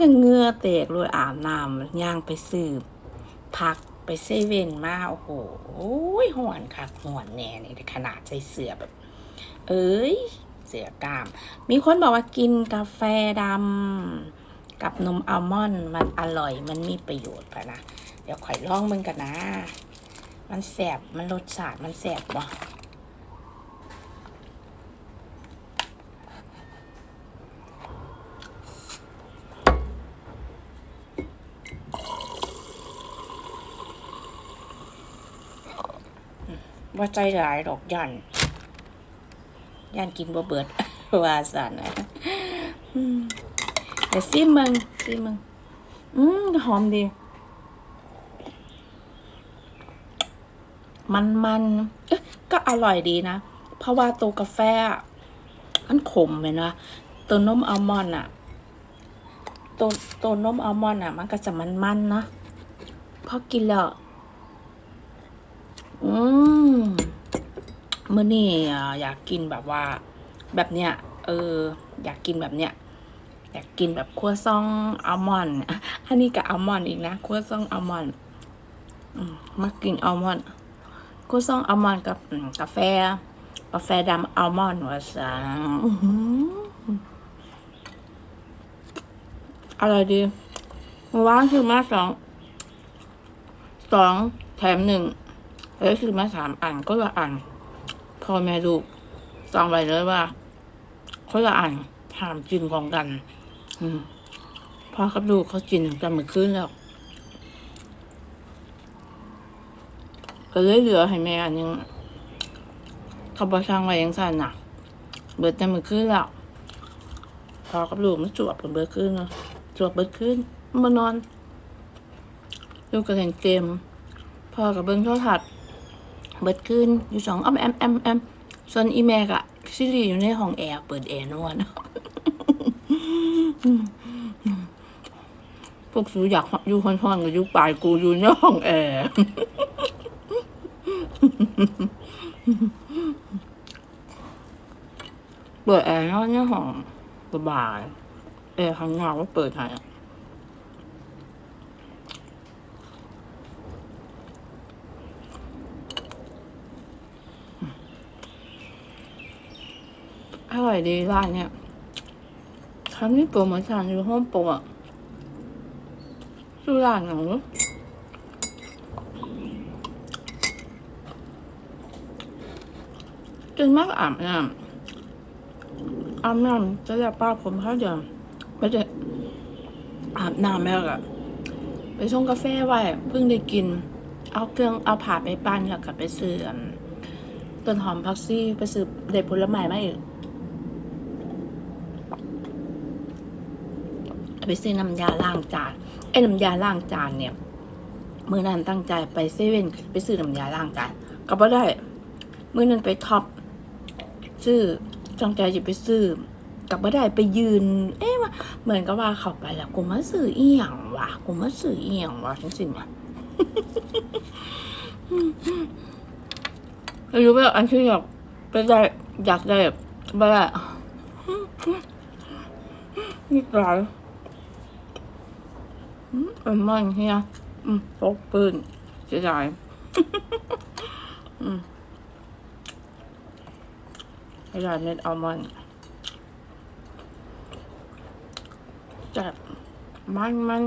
กันเหงือแตกเลยอาบน้ำย่างไปสืบพักไปเซเว่นมาโอ้โหหอนคักหอนแน่ในขนาดใส่เสือแบบ เอ้ย เสือกล้าม มีคนบอกว่ากินกาแฟดำกับนมอัลมอนด์มันอร่อยมันมีประโยชน์ปะนะ เดี๋ยวข่อยลองมึงกันนะ มันแสบมันรสชาติมันแสบบ่ ว่าใจหลายดอกยันยันกินบ่เบิดว่าสันนะอืมเดี๋ยวซิมมึงซิมมึง อืมหอมดี มันมันก็อร่อยดีนะ เพราะว่าตัวกาแฟอะมันขมเลยนะตัวนมอัลมอนด์อะตัวตัวนมอัลมอนด์อะมันก็จะมันมันๆนะพอกินแล้ว อืมมื่อนี่อยากกินแบบว่า แบบเนี้ย เออ อยากกินแบบเนี้ย อยากกินแบบครัวซองอัลมอนด์อันนี้กับอัลมอนด์อีกนะครัวซองอัลมอนด์มากินอัลมอนด์ครัวซองอัลมอนด์กับกาแฟ กาแฟดำอัลมอนด์ว่าสังอื้อหืออร่อยดีเมื่อวานคือมาสองสองแถมหนึ่ง แล้วคือมาสามอันก็ละอันพ่อแม่ลูกจองไว้เลยว่าคนละอันห้ามกินของกัน อืมพ่อกับลูกเขากินกันเหมือนคืนแล้วก็เลยเหลือให้แม่อันนึงเขาบอกช่างไว้ยังสั่นน่ะ เบิดแต่มือคืนแล้วพ่อกับลูกมันจวบกันเบิดคืนเนาะจวบเบิดคืนมานอน ลูกก็เล่นเกมพ่อกับเบิ้งโทรทัศน์ เบิดคืนอยู่สองอ้อมแอมแอมแอมส่วนอีแม่กะซิรีอยู่ในห้องแอร์เปิดแอร์นอนพวกสูอยากอยู่ห้อนๆกับอยู่ปลายกูอยู่ในห้องแอร์เปิดแอร์นอนในห้องสบายแอร์ข้างนอกก็เปิดให้ ร่อยดีร้านเนี่ยครั้งนี้โปรโมชั่นอยู่ห้องโปรอะชื่อร้านหนูจนมากอาบน้ำอาบน้ำจะเรียกป้าผมเขาเดี๋ยวไปจะอาบน้ำแล้วอะไปชงกาแฟไว้เพิ่งได้กิน เอาเครื่องเอาผ่าไปปั้นแล้วก็ไปซื้อต้นหอมพักซี่ไปซื้อเด็ดผลไม้มาอีก ไปซื้อน้ำยาล้างจานไอ้น้ำยาล้างจานเนี่ยมือนั้นตั้งใจไปเซเว่นไปซื้อน้ำยาล้างจานก็บ่ได้มือนั้นไปท็อปซื้อจังใจจะไปซื้อกับบ่ได้ไปยืน เอ๊ะว่าเหมือนกับว่าเข้าไปแล้วกูมาซื้อเอียงวะกูมาซื้อเอียงวะจริงๆอะไม่รู้ว่าอันที่อยากไปได้อยากได้บ่ได้นี่กลายอืมอันมันเฮียอืมตกปืนเสียดายอืมเสียดายเน็ตอัลมอนด์จัดมันมัน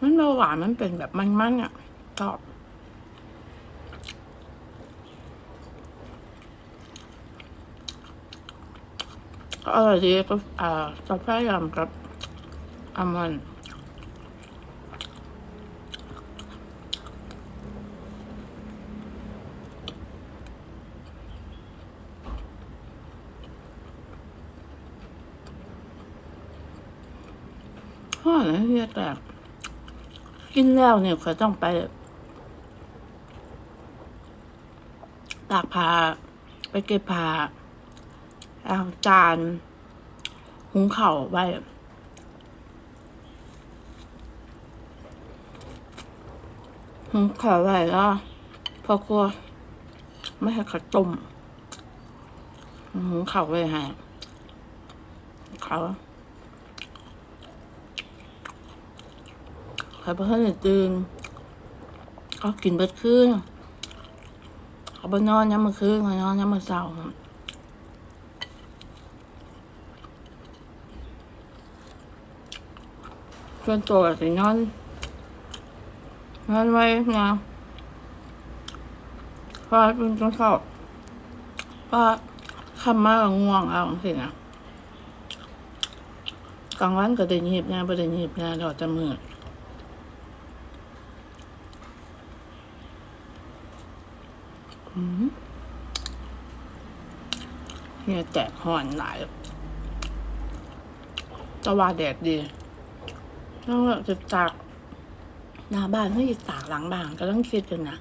มันเบาหวานมันเป็นแบบมันๆอะชอบ ก็อร่อยดีก็อ่ากาแฟยำกับอัลมอนด์ห้อนะเฮียแต่กินแล้วเนี่ยเขาต้องไป ตากผ้าไปเก็บผ้า เอาจานหุงเข่าไว้หุงเข้าไว้แล้วพอกลัวไม่ให้เขาต้มอืมเข่าเลยฮะเขาเขาเพิ่งตื่นเขากินเบิดคืนเขาไปนอนย้ำมือคืนเขานอนย้ำมือเช้า ส่วนตัวสินอนนอนไว้นะพราะเป็นต้องเข้าเพราะคำมากง่วงเอาสินะกลางวันก็เดินหยิบนะประเดินหยิบนะดอกจะมือเนี่ยแตกห่อนหลายตะว่าแดดดี แล้วจะตากหน้าบ้านไม่จะตากหลังบ้านก็ต้องคิดอยู่นะ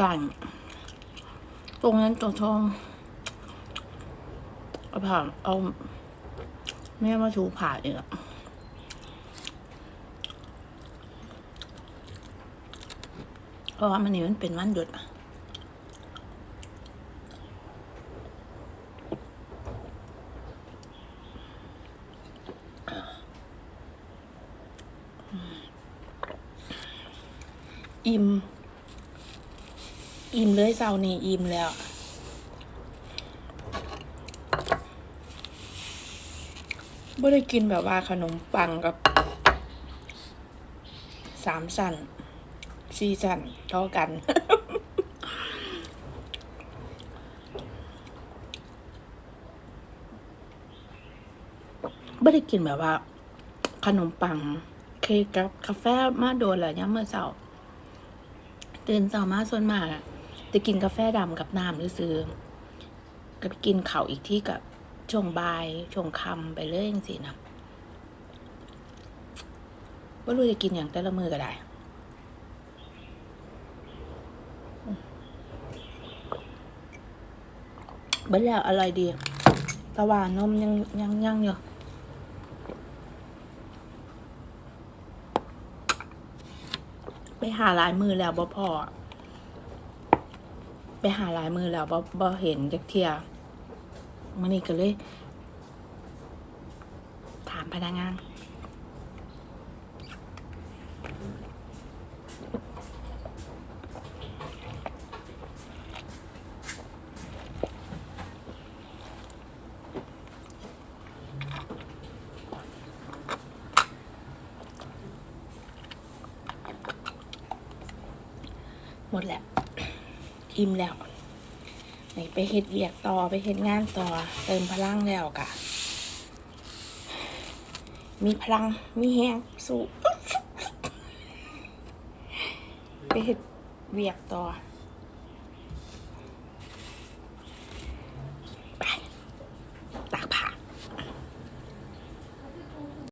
บ้านตรงนั้นตัวทองเอาผ่าเอาแม่มาถูผ่าเองอะเพราะว่ามันนี่มันเป็นวันหยุดอะ อิ่ม อิ่มเลยเสาร์นี้อิ่มแล้วไม่ได้กินแบบว่าขนมปังกับสามสันสี่สันเท่ากัน ไม่ได้กินแบบว่า ขนมปัง เค้กกับกาแฟมาโดนแหละย่ำเมื่อเสาร์ ตื่นเช้ามาส่วนมากจะกินกาแฟดำกับน้ำหรือซื้อก็ไปกินเขาอีกที่กับช่วงบ่ายช่วงค่ำไปเรื่อยจังสินะว่ารู้จะกินอย่างแต่ละมือก็ได้เบิ้แล้วอร่อยดีแต่ว่านมยังยังยังอยู่ ไปหาหลายมือแล้วบ่พอไปหาหลายมือแล้วบ่บ่เห็นจักเทียมันนี่ก็เลย ถามพนักงาน หมดแล้ว อิ่มแล้วไหนไปเฮ็ดเวียกต่อไปเฮ็ดงานต่อ เติมพลังแล้วกะมีพลังมีแฮงสู้ไปเฮ็ดเวียกต่อ